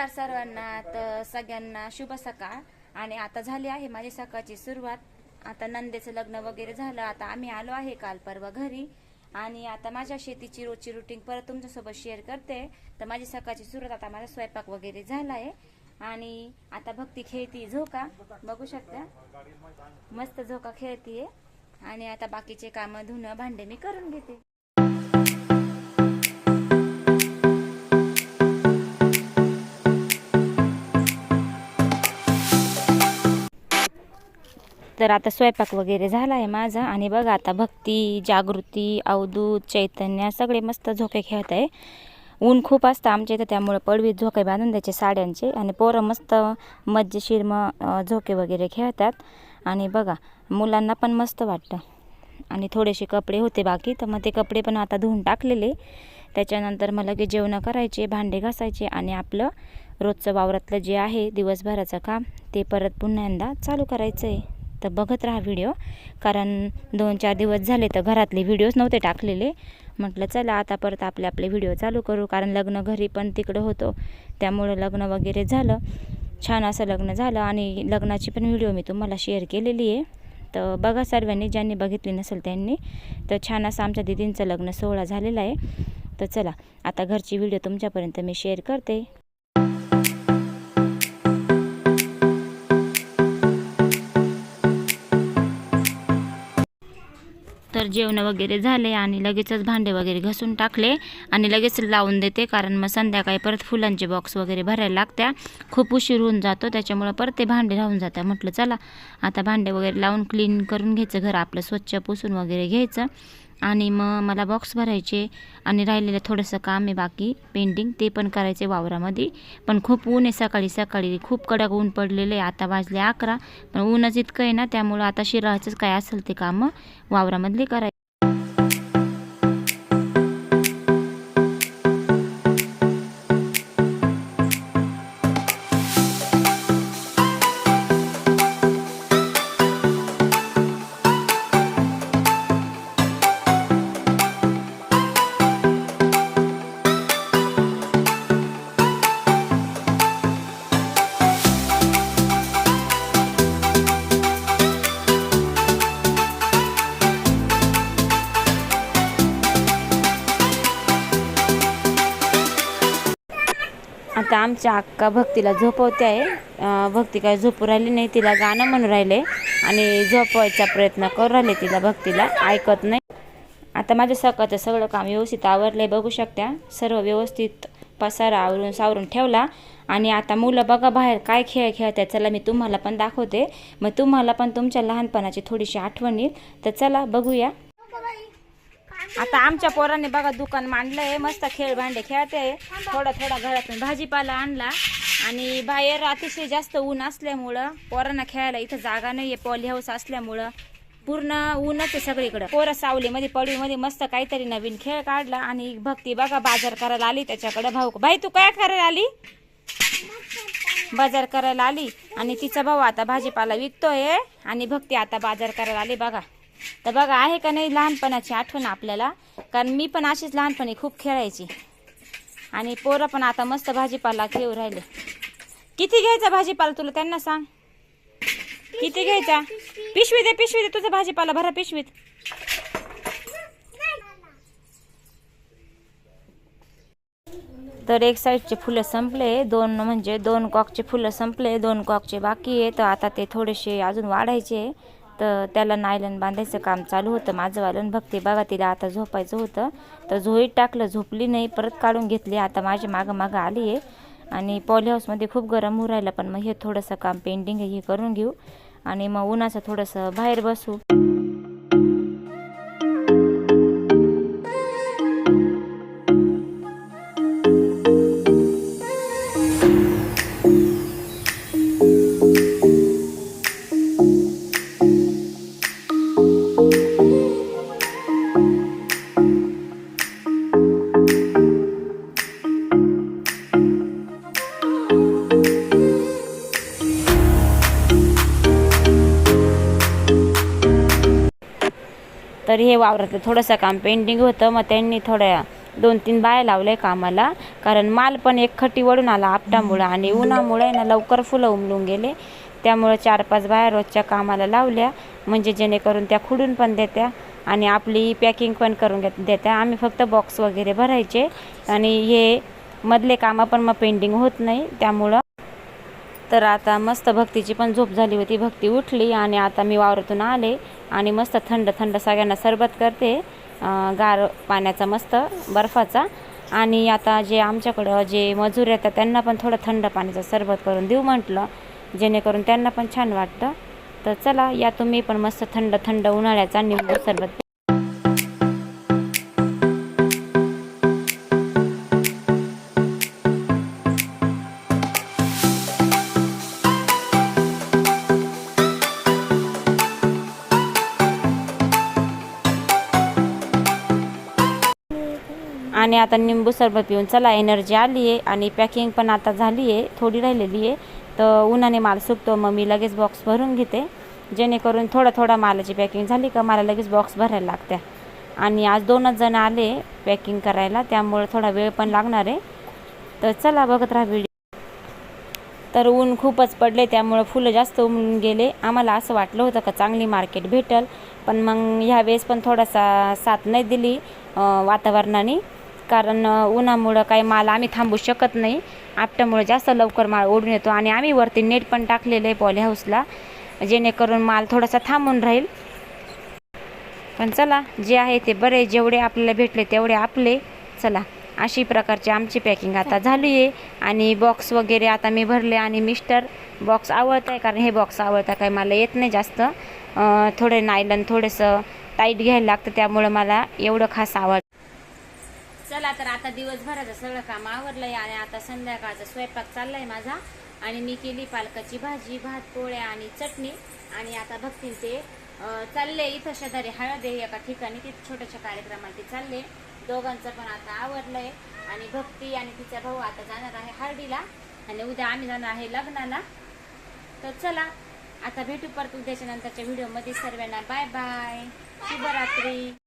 नमस्कार सर्वांना. तर सगळ्यांना शुभ सकाळ. आणि आता झाली आहे माझी सकाळची सुरुवात. आता नंदेचं लग्न वगैरे झालं. आता आम्ही आलो आहे काल परवा घरी. आणि आता माझ्या शेतीची रोजची रुटीन परत तुमच्यासोबत शेअर करते. तर माझी सकाळची सुरुवात आता माझा स्वयंपाक वगैरे झाला आहे. आणि आता भक्ती खेळती झोका. बघू शकता. मस्त झोका खेळतीये. आणि आता बाकीचे कामं धुणं भांडे मी करून घेते. तर आता स्वयंपाक वगैरे झाला आहे माझा. आणि बघा आता भक्ती जागृती अवधूत चैतन्य सगळे मस्त झोके खेळत आहे ऊन खूप असतं आमच्या इथं त्यामुळे पडवीत झोके बांधून द्यायचे साड्यांचे. आणि पोरं मस्त मज्जेशीर मग झोके वगैरे खेळतात. आणि बघा मुलांना पण मस्त वाटतं. आणि थोडेसे कपडे होते बाकी तर मग ते कपडे पण आता धुवून टाकलेले. त्याच्यानंतर मला की जेवणं करायचे भांडे घासायचे आणि आपलं रोजचं वावरातलं जे आहे दिवसभराचं काम ते परत पुन्हा एकदा चालू करायचं आहे तर बघत राहा व्हिडिओ कारण दोन चार दिवस झाले तर घरातले व्हिडिओज नव्हते टाकलेले. म्हटलं चला आता परत आपले आपले व्हिडिओ चालू करू. कारण लग्न घरी पण तिकडं होतो. त्यामुळं लग्न वगैरे झालं. छान असं लग्न झालं आणि लग्नाची पण व्हिडिओ मी तुम्हाला शेअर केलेली आहे. तर बघा सर्वांनी ज्यांनी बघितली नसेल त्यांनी तर छान असं आमच्या दिदींचं लग्न सोहळा झालेला आहे. तर चला आता घरची व्हिडिओ तुमच्यापर्यंत मी शेअर करते. जेवण वगैरे झाले आणि लगेचच भांडे वगैरे घसून टाकले आणि लगेच लावून देते कारण मग संध्याकाळी परत फुलांचे बॉक्स वगैरे भरायला लागत्या. खूप उशीर होऊन जातो त्याच्यामुळं परत ते भांडे राहून जातात. म्हटलं चला आता भांडे वगैरे लावून क्लीन करून घ्यायचं घर आपलं स्वच्छ पुसून वगैरे घ्यायचं. आणि मग मला बॉक्स भरायचे आणि राहिलेलं थोडंसं काम आहे बाकी पेंटिंग ते पण करायचे वावरामध्ये. पण खूप ऊन आहे सकाळी सकाळी. खूप कडक ऊन पडलेलं आहे. आता वाजले अकरा. पण ऊनच इतकं आहे ना त्यामुळं आता शिरायचंच काय असेल ते कामं वावरामधले करायचं. आता आमच्या अक्का भक्तीला झोपवते आहे. भक्ती काय झोपू राहिली नाही तिला गाणं म्हणून राहिले. आणि झोपवायचा प्रयत्न करू राहिले तिला भक्तीला ऐकत नाही. आता माझं सकाळचं सगळं काम व्यवस्थित आवरलं आहे बघू शकत्या सर्व व्यवस्थित पसारा आवरून सावरून ठेवला. आणि आता मुलं बघा बाहेर काय खेळ खेळतात चला मी तुम्हाला पण दाखवते. मग तुम्हाला पण तुमच्या लहानपणाची थोडीशी आठवण येईल. तर चला बघूया. आता आमच्या पोरांनी बघा दुकान मांडलंय मस्त खेळ भांडे खेळते. थोडा थोडा घरातून भाजीपाला आणला. आणि बाहेर अतिशय जास्त ऊन असल्यामुळं पोरांना खेळायला इथं जागा नाहीये पॉली हाऊस असल्यामुळं. पूर्ण ऊनच आहे सगळीकडं. पोरं सावलीमध्ये पडवीमध्ये मस्त काहीतरी नवीन खेळ काढला. आणि भक्ती बघा बाजार करायला आली त्याच्याकडे भाऊ. भाई तू काय करायला आली? बाजार करायला आली. आणि तिचा भाऊ आता भाजीपाला विकतोय. आणि भक्ती आता बाजार करायला आली बघा. तर बघा आहे का नाही लहानपणाची आठवण आपल्याला? कारण मी पण अशीच लहानपणी खूप खेळायची. आणि पोरं पण आता मस्त भाजीपाला घेऊ राहिले. किती घ्यायचा भाजीपाला तुला त्यांना सांग? किती घ्यायचा? पिशवी दे पिशवी दे तुझा भाजीपाला. भरा पिशवीत. तर एक साईडचे फुलं संपले दोन म्हणजे दोन कॉकचे फुलं संपले दोन कॉकचे बाकी आहे. तर आता ते थोडेसे अजून वाढायचे. तर त्याला नायलन बांधायचं काम चालू होतं. माझं वालन भक्ती बघा तिला आता झोपायचं होतं. तर झोईत टाकलं झोपली नाही परत काढून घेतली. आता माझी मागं मागं आली आहे. आणि पॉली हाऊसमध्ये खूप गरम होऊ राहिलं पण मग हे थोडंसं काम पेंटिंग आहे हे करून घेऊ. आणि मग उन्हाचं थोडंसं बाहेर बसू. तर हे वावरातलं थोडंसं काम पेंडिंग होतं. मग त्यांनी थोड्या दोन तीन बाया लावल्या कामाला. कारण माल पण एक खटी वळून आला आपटामुळं आणि उन्हामुळे ना लवकर फुलं उमलून गेले. त्यामुळं चार पाच बाया रोजच्या कामाला लावल्या. म्हणजे जेणेकरून त्या खुडून पण देत्या आणि आपली पॅकिंग पण करून घेत देत्या. आम्ही फक्त बॉक्स वगैरे भरायचे आणि हे मधले कामं पण मग पेंडिंग होत नाही. त्यामुळं तर आता मस्त भक्तीची पण झोप झाली होती. भक्ती उठली आणि आता मी वावरातून आले आणि मस्त थंड थंड सगळ्यांना सरबत करते. गार पाण्याचा मस्त बर्फाचा. आणि आता जे आमच्याकडं जे मजूर येतात त्यांना पण थोडं थंड पाण्याचं सरबत करून देऊ म्हटलं. जेणेकरून त्यांना पण छान वाटतं. तर चला या तुम्ही पण मस्त थंड थंड उन्हाळ्याचा निंबू सरबत आणि आता निंबू सरबत पिऊन चला एनर्जी आली आहे आणि पॅकिंग पण आता झाली आहे थोडी राहिलेली आहे. तर उन्हाने माल सुकतो मग मी लगेच बॉक्स भरून घेते. जेणेकरून थोडा थोडा मालाची पॅकिंग झाली का मला लगेच बॉक्स भरायला लागत्या. आणि आज दोनच जण आले पॅकिंग करायला त्यामुळे थोडा वेळ पण लागणार आहे. तर चला बघत राहा व्हिडिओ तर ऊन खूपच पडले त्यामुळं फुलं जास्त उमलून गेले. आम्हाला असं वाटलं होतं का चांगली मार्केट भेटल पण मग ह्या वेळेस पण थोडासा साथ नाही दिली वातावरणाने. कारण उन्हामुळं काही माल आम्ही थांबू शकत नाही. आपट्यामुळे जास्त लवकर माल ओढून येतो आणि आम्ही वरती नेट पण टाकलेलं आहे पॉली हाऊसला जेणेकरून माल थोडासा थांबून राहील. पण चला जे आहे ते बरे जेवढे आपल्याला भेटले तेवढे आपले. चला अशी प्रकारची आमची पॅकिंग आता झाली आहे. आणि बॉक्स वगैरे आता मी भरले आणि मिस्टर बॉक्स आवडत आहे कारण हे बॉक्स आवडतं काही मला येत नाही जास्त. थोडे नायलन थोडंसं टाईट घ्यायला लागतं त्यामुळं मला एवढं खास आवड चला तर आता दिवसभराचं सगळं काम आवरलंय आणि आता संध्याकाळचा स्वयंपाक चाललाय माझा. आणि मी केली पालकाची भाजी भात पोळ्या आणि चटणी. आणि आता भक्तींचे ते चालले इथं शेजारी हळद आहे एका ठिकाणी तिथे छोट्याशा कार्यक्रमात ते चालले. दोघांचं पण आता आवरलंय. आणि भक्ती आणि तिचा भाऊ आता जाणार आहे हळदीला. आणि उद्या आम्ही जाणार आहे लग्नाला. तर चला आता भेटू परत उद्याच्या नंतरच्या व्हिडिओमध्ये सर्वांना बाय बाय शुभरात्री.